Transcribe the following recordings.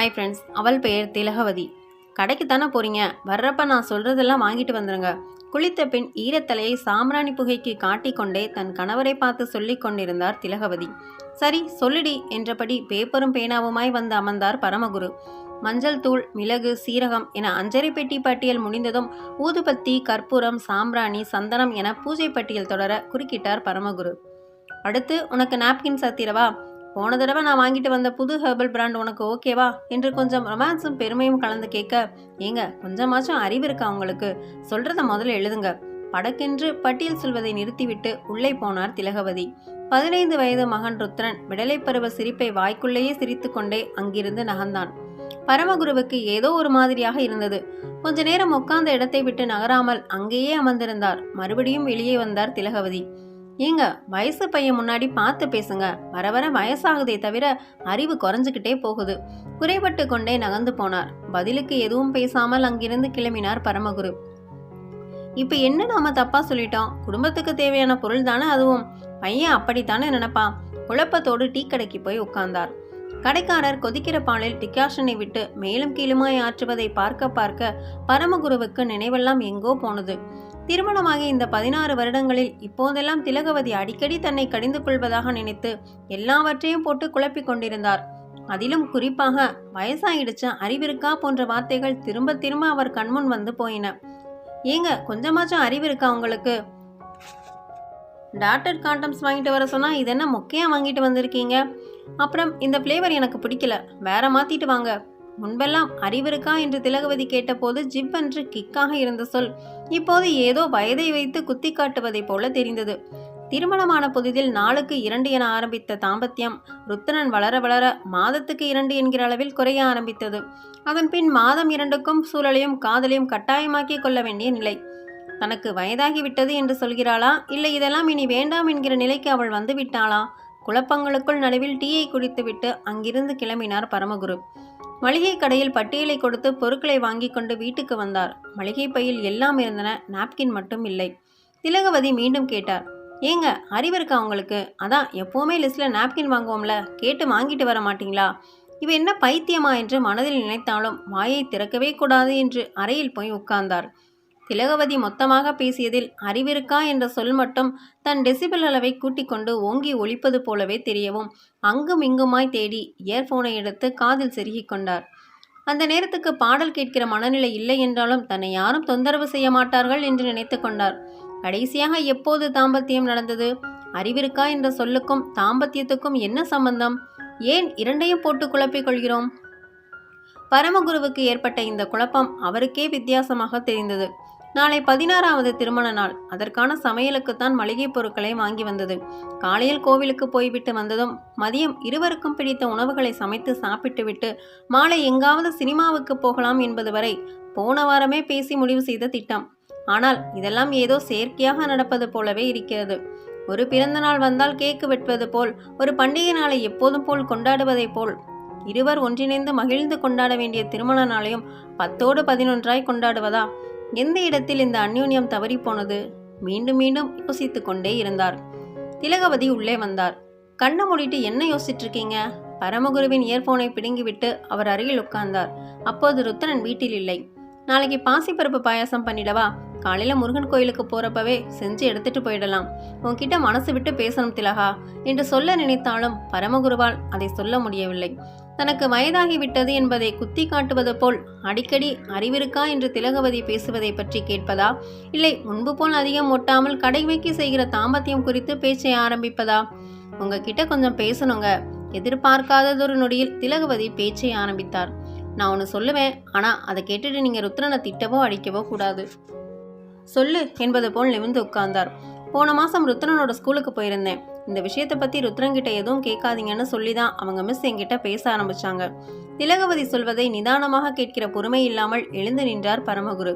Hi friends அவள் பெயர் திலகவதி. கடைக்கு தானே போறீங்க? வர்றப்ப நான் சொல்றதெல்லாம் வாங்கிட்டு வந்துருங்க. குளித்த பின் ஈரத்தலையை சாம்பிராணி புகைக்கு காட்டிக்கொண்டே தன் கணவரை பார்த்து சொல்லி கொண்டிருந்தார் திலகவதி. சரி சொல்லிடி என்றபடி பேப்பரும் பேனாவுமாய் வந்து அமர்ந்தார் பரமகுரு. மஞ்சள் தூள் மிளகு சீரகம் என அஞ்சரை பெட்டி பட்டியல் முடிந்ததும் ஊதுபத்தி கற்பூரம் சாம்பிராணி சந்தனம் என பூஜை பட்டியல் தொடர குறுக்கிட்டார் பரமகுரு. அடுத்து உனக்கு நாப்கின் சத்திரவா? போன தடவை நான் வாங்கிட்டு வந்த புது ஹெர்பல் பிராண்ட் உனக்கு ஓகேவா என்று கொஞ்சம் ரொமான்ஸும் பெருமையும் கலந்து கேட்க ஏங்க கொஞ்சமாச்சும் அறிவு இருக்கா உங்களுக்கு? சொல்றத முதல்ல எழுதுங்க. படக்கென்று பட்டியல் சொல்வதை நிறுத்திவிட்டு உள்ளே போனார் திலகவதி. பதினைந்து வயது மகன் ருத்ரன் விடலை பருவ சிரிப்பை வாய்க்குள்ளேயே சிரித்துக்கொண்டே அங்கிருந்து நகர்ந்தான். பரமகுருவுக்கு ஏதோ ஒரு மாதிரியாக இருந்தது. கொஞ்ச நேரம் உட்கார்ந்த இடத்தை விட்டு நகராமல் அங்கேயே அமர்ந்திருந்தார். மறுபடியும் வெளியே வந்தார் திலகவதி. ஏங்க வயசு பையன் முன்னாடி பார்த்து பேசுங்க. வர வர வயசாகுதே தவிர அறிவு குறைஞ்சுக்கிட்டே போகுது. குறைபட்டு கொண்டே நகர்ந்து போனார். பதிலுக்கு எதுவும் பேசாமல் அங்கிருந்து கிளம்பினார் பரமகுரு. இப்ப என்ன நாம தப்பா சொல்லிட்டோம்? குடும்பத்துக்கு தேவையான பொருள் தானே அதுவும். பையன் அப்படித்தானே நினைப்பான்? குழப்பத்தோடு டீ கடைக்கு போய் உட்கார்ந்தார். கடைக்காரர் கொதிக்கிற பாலில் டிகாஷனை விட்டு மேலும் கீழுமாய் ஆற்றுவதை பார்க்க பார்க்க பரமகுருவுக்கு நினைவெல்லாம் எங்கோ போனது. திருமணமாகி இந்த பதினாறு வருடங்களில் இப்போதெல்லாம் திலகவதி அடிக்கடி தன்னை கடிந்து கொள்வதாக நினைத்து எல்லாவற்றையும் போட்டு குழப்பிக் கொண்டிருந்தார். அதிலும் குறிப்பாக வயசாயிடுச்ச அறிவிருக்கா போன்ற வார்த்தைகள் திரும்ப திரும்ப அவர் கண்முன் வந்து போயின. ஏங்க கொஞ்சமாச்சும் அறிவு இருக்கா உங்களுக்கு? டாக்டர் காண்டம்ஸ் வாங்கிட்டு வர சொன்னா இது என்ன வாங்கிட்டு வந்திருக்கீங்க? அப்புறம் இந்த ஃப்ளேவர் எனக்கு பிடிக்கல. வேற மாத்திட்டு வாங்க. முன்பெல்லாம் அறிவிருக்கா என்று திலகவதி கேட்டபோது ஜிவ்வென்று கிக்காக இருந்த சொல் இப்போது ஏதோ வயதை வைத்து குத்தி காட்டுவதைப் போல தெரிந்தது. திருமணமான புதிதில் நாளுக்கு இரண்டு என ஆரம்பித்த தாம்பத்தியம் ருத்ரன் வளர வளர மாதத்துக்கு இரண்டு என்கிற அளவில் குறைய ஆரம்பித்தது. அதன் பின் மாதம் இரண்டுக்கும் சூழலையும் காதலையும் கட்டாயமாக்கி கொள்ள வேண்டிய நிலை. தனக்கு வயதாகிவிட்டது என்று சொல்கிறாளா? இல்லை இதெல்லாம் இனி வேண்டாம் என்கிற நிலைக்கு அவள் வந்து விட்டாளா? குழப்பங்களுக்குள் நடுவில் டீயை குடித்துவிட்டு அங்கிருந்து கிளம்பினார் பரமகுரு. மளிகை கடையில் பட்டியலை கொடுத்து பொருட்களை வாங்கி கொண்டு வீட்டுக்கு வந்தார். மளிகை பையில் எல்லாம் இருந்தன நாப்கின் மட்டும் இல்லை. திலகவதி மீண்டும் கேட்டார் ஏங்க அறிவு இருக்கா உங்களுக்கு? அதான் எப்போவுமே லிஸ்ட்டில் நாப்கின் வாங்குவோம்ல கேட்டு வாங்கிட்டு வர மாட்டீங்களா? இவ என்ன பைத்தியமா என்று மனதில் நினைத்தாலும் வாயை திறக்கவே கூடாது என்று அறையில் போய் உட்கார்ந்தார். திலகவதி மொத்தமாக பேசியதில் அறிவிருக்கா என்ற சொல் மட்டும் தன் டெசிபிள் அளவை கூட்டிக் கொண்டு ஓங்கி ஒழிப்பது போலவே தெரியவும் அங்கும் இங்குமாய் தேடி இயர்போனை எடுத்து காதில் செருகிக் கொண்டார். அந்த நேரத்துக்கு பாடல் கேட்கிற மனநிலை இல்லை என்றாலும் தன்னை யாரும் தொந்தரவு செய்ய மாட்டார்கள் என்று நினைத்து கொண்டார். கடைசியாக எப்போது தாம்பத்தியம் நடந்தது? அறிவிருக்கா என்ற சொல்லுக்கும் தாம்பத்தியத்துக்கும் என்ன சம்பந்தம்? ஏன் இரண்டையும் போட்டு குழப்பிக் கொள்கிறோம்? பரமகுருவுக்கு ஏற்பட்ட இந்த குழப்பம் அவருக்கே வித்தியாசமாக தெரிந்தது. நாளை பதினாறாவது திருமண நாள். அதற்கான சமையலுக்குத்தான் மளிகை பொருட்களை வாங்கி வந்தது. காலையில் கோவிலுக்கு போய்விட்டு வந்ததும் மதியம் இருவருக்கும் பிடித்த உணவுகளை சமைத்து சாப்பிட்டுவிட்டு மாலை எங்காவது சினிமாவுக்கு போகலாம் என்பது வரை போன வாரமே பேசி முடிவு செய்த திட்டம். ஆனால் இதெல்லாம் ஏதோ செயற்கையாக நடப்பது போலவே இருக்கிறது. ஒரு பிறந்த நாள் வந்தால் கேக்கு வெட்டுவது போல் ஒரு பண்டிகை நாளை எப்போதும் போல் கொண்டாடுவதைப் போல் இருவர் ஒன்றிணைந்து மகிழ்ந்து கொண்டாட வேண்டிய திருமண நாளையும் பத்தோடு பதினொன்றாய் கொண்டாடுவதா? எந்த இடத்தில் இந்த அந்யோன்யம் தவறி போனது மீண்டும் மீண்டும் யோசித்து கொண்டே இருந்தார். திலகவதி உள்ளே வந்தார். கண்ணை மூடிட்டு என்ன யோசிச்சுட்டு இருக்கீங்க பரமகுருவின் இயர்போனை பிடுங்கிவிட்டு அவர் அருகில் உட்கார்ந்தார். அப்போது ருத்ரன் வீட்டில் இல்லை. நாளைக்கு பாசிப்பருப்பு பாயாசம் பண்ணிடவா? காலையில் முருகன் கோயிலுக்கு போகிறப்பவே செஞ்சு எடுத்துட்டு போயிடலாம். உன்கிட்ட மனசு விட்டு பேசணும் திலகா. என்று சொல்ல நினைத்தாலும் பரமகுருவால் அதை சொல்ல முடியவில்லை. தனக்கு வயதாகிவிட்டது என்பதை குத்தி காட்டுவது போல் அடிக்கடி அறிவிருக்கா என்று திலகவதி பேசுவதை பற்றி கேட்பதா? இல்லை முன்பு போல் அதிகம் ஒட்டாமல் கடைமைக்கு செய்கிற தாம்பத்தியம் குறித்து பேச்சை ஆரம்பிப்பதா? உங்ககிட்ட கொஞ்சம் பேசணுங்க. எதிர்பார்க்காததொரு நொடியில் திலகவதி பேச்சை ஆரம்பித்தார். நான் ஒன்று சொல்லுவேன். ஆனால் அதை கேட்டுட்டு நீங்கள் ருத்ரனை திட்டவோ அடிக்கவோ கூடாது. சொல்லு என்பது போல் நிமிர்ந்து உட்கார்ந்தார். போன மாதம் ருத்ரனோட ஸ்கூலுக்கு போயிருந்தேன். இந்த விஷயத்தை பற்றி ருத்ரன்கிட்ட எதுவும் கேட்காதீங்கன்னு சொல்லி தான் அவங்க மிஸ் என்கிட்ட பேச ஆரம்பிச்சாங்க. திலகவதி சொல்வதை நிதானமாக கேட்கிற பொறுமை இல்லாமல் எழுந்து நின்றார் பரமகுரு.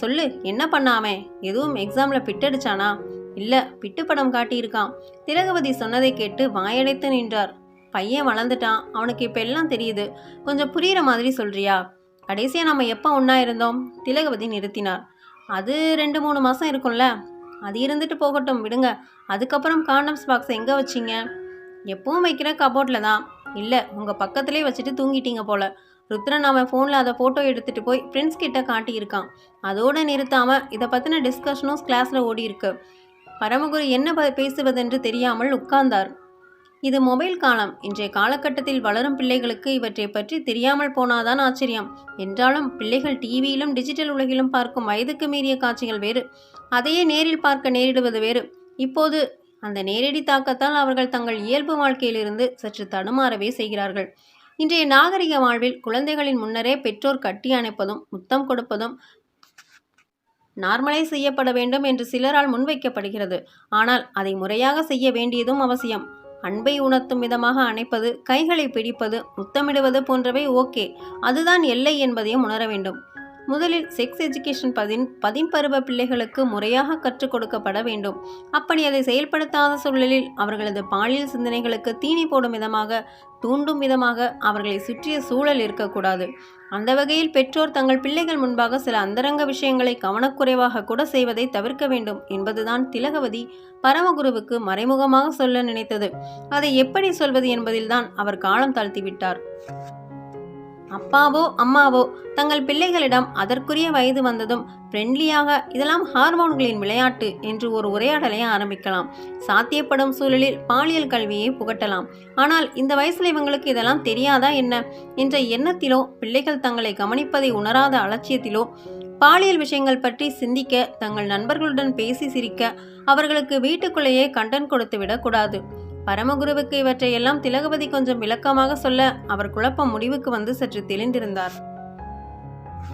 சொல்லு என்ன பண்ணாமே? எதுவும் எக்ஸாமில் பிட்டடிச்சானா? இல்லை பிட்டு படம் காட்டியிருக்கான். திலகவதி சொன்னதை கேட்டு வாயடைத்து நின்றார். பையன் வளர்ந்துட்டான். அவனுக்கு இப்போ எல்லாம் தெரியுது. கொஞ்சம் புரிகிற மாதிரி சொல்றியா? கடைசியாக நம்ம எப்போ ஒன்றா இருந்தோம்? திலகவதி நிறுத்தினார். அது ரெண்டு மூணு மாதம் இருக்கும்ல? அது இருந்துட்டு போகட்டும். விடுங்க. அதுக்கப்புறம் காண்டம்ஸ் பாக்ஸ் எங்கே வச்சீங்க? எப்பவும் வைக்கிற கபோர்டில் தான். இல்லை உங்கள் பக்கத்திலே வச்சுட்டு தூங்கிட்டீங்க போல. ருத்ரன் அவன் ஃபோனில் அதை ஃபோட்டோ எடுத்துகிட்டு போய் ஃப்ரெண்ட்ஸ் கிட்ட காட்டியிருக்கான். அதோடு நிறுத்தாமல் இதை பற்றின டிஸ்கஷனும் கிளாஸில் ஓடி இருக்கு பரமகுரு என்ன ப- பேசுவதென்று தெரியாமல் உட்கார்ந்தார். இது மொபைல் காலம். இன்றைய காலகட்டத்தில் வளரும் பிள்ளைகளுக்கு இவற்றை பற்றி தெரியாமல் போனாதான் ஆச்சரியம். என்றாலும் பிள்ளைகள் டிவியிலும் டிஜிட்டல் உலகிலும் பார்க்கும் வயதுக்கு மீறிய காட்சிகள் வேறு. அதையே நேரில் பார்க்க நேரிடுவது வேறு. இப்போது அந்த நேரடி தாக்கத்தால் அவர்கள் தங்கள் இயல்பு வாழ்க்கையிலிருந்து சற்று தடுமாறவே செய்கிறார்கள். இன்றைய நாகரிக வாழ்வில் குழந்தைகளின் முன்னரே பெற்றோர் கட்டி அணைப்பதும் முத்தம் கொடுப்பதும் நார்மலைஸ் செய்யப்பட வேண்டும் என்று சிலரால் முன்வைக்கப்படுகிறது. ஆனால் அதை முறையாக செய்ய வேண்டியதும் அவசியம். அன்பை உணர்த்தும் விதமாக அணைப்பது கைகளை பிடிப்பது முத்தமிடுவது போன்றவை ஓகே. அதுதான் எல்லை என்பதையும் உணர வேண்டும். முதலில் செக்ஸ் எஜுகேஷன் பதின் பதின்பருவ பிள்ளைகளுக்கு முறையாக கற்றுக் கொடுக்கப்பட வேண்டும். அப்படி அதை செயல்படுத்தாத சூழலில் அவர்களது பாலியல் சிந்தனைகளுக்கு தீனி போடும் விதமாக தூண்டும் விதமாக அவர்களை சுற்றிய சூழல் இருக்கக்கூடாது. அந்த வகையில் பெற்றோர் தங்கள் பிள்ளைகள் முன்பாக சில அந்தரங்க விஷயங்களை கவனக்குறைவாக கூட செய்வதை தவிர்க்க வேண்டும் என்பதுதான் திலகவதி பரமகுருவுக்கு மறைமுகமாக சொல்ல நினைத்தது. அதை எப்படி சொல்வது என்பதில்தான் அவர் காலம் தாழ்த்திவிட்டார் அப்பாவோ அம்மாவோ தங்கள் பிள்ளைகளிடம் அதற்குரிய வயது வந்ததும் ஃப்ரெண்ட்லியாக இதெல்லாம் ஹார்மோன்களின் விளையாட்டு என்று ஒரு உரையாடலை ஆரம்பிக்கலாம். சாத்தியப்படும் சூழலில் பாலியல் கல்வியை புகட்டலாம். ஆனால் இந்த வயசுல இவங்களுக்கு இதெல்லாம் தெரியாதா என்ன? என்ற எண்ணத்திலோ பிள்ளைகள் தங்களை கவனிப்பதை உணராத அலட்சியத்திலோ பாலியல் விஷயங்கள் பற்றி சிந்திக்க தங்கள் நண்பர்களுடன் பேசி சிரிக்க அவர்களுக்கு வீட்டுக்குள்ளேயே கண்டன் கொடுத்து விடக்கூடாது பரமகுருவுக்கு இவற்றையெல்லாம் திலகபதி கொஞ்சம் விளக்கமாக சொல்ல அவர் குழப்பம் முடிவுக்கு வந்து சற்று தெளிந்திருந்தார்.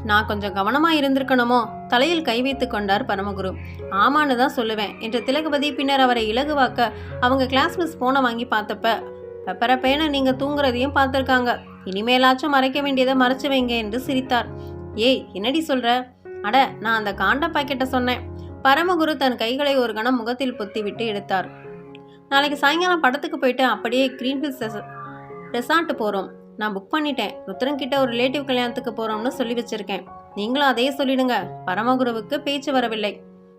நான் கொஞ்சம் கவனமா இருந்திருக்கணுமோ? தலையில் கை வைத்து கொண்டார் பரமகுரு. ஆமான்னு தான் சொல்லுவேன் என்ற திலகபதி பின்னர் அவரை இலகுவாக்க அவங்க கிளாஸ் மிஸ் போனை வாங்கி பார்த்தப்ப பெப்பரப்பேன நீங்க தூங்குறதையும் பார்த்துருக்காங்க. இனிமேலாச்சும் மறைக்க வேண்டியதை மறைச்சு வைங்க என்று சிரித்தார். ஏய் என்னடி சொல்ற? அட நான் அந்த காண்ட பாக்கெட்டை சொன்னேன். பரமகுரு தன் கைகளை ஒரு கணம் முகத்தில் பொத்திவிட்டு எடுத்தார். நாளைக்கு சாயங்காலம் படத்துக்கு போயிட்டு அப்படியே க்ரீன் ஹில்ஸ் ரெசார்ட் போகிறோம் நான் புக் பண்ணிட்டேன். ருத்ரன்கிட்ட ஒரு ரிலேட்டிவ் கல்யாணத்துக்கு போகிறோம்னு சொல்லி வச்சுருக்கேன். நீங்களும் அதையே சொல்லிடுங்க. பரமகுருவுக்கு பேச்சு வரவில்லை.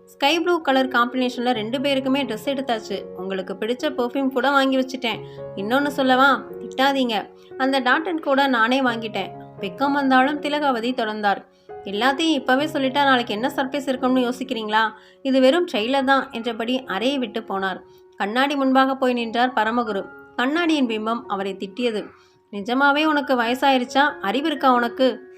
ஸ்கை ப்ளூ கலர் காம்பினேஷனில் ரெண்டு பேருக்குமே ட்ரெஸ் எடுத்தாச்சு. உங்களுக்கு பிடிச்ச பெர்ஃப்யூம் கூட வாங்கி வச்சுட்டேன். இன்னொன்று சொல்லவா? திட்டாதீங்க. அந்த டாட்டன் கூட நானே வாங்கிட்டேன். வெக்கம் வந்தாலும் திலகாவதி தொடர்ந்தார். எல்லாத்தையும் இப்போவே சொல்லிட்டா நாளைக்கு என்ன சர்ப்ரைஸ் இருக்கும்னு யோசிக்கிறீங்களா? இது வெறும் ட்ரெயிலர் தான் என்றபடி அறையை விட்டு போனார். கண்ணாடி முன்பாக போய் நின்றார் பரமகுரு. கண்ணாடியின் பிம்பம் அவரை திட்டியது. நிஜமாவே உனக்கு வயசாயிருச்சா? அறிவு இருக்கா உனக்கு?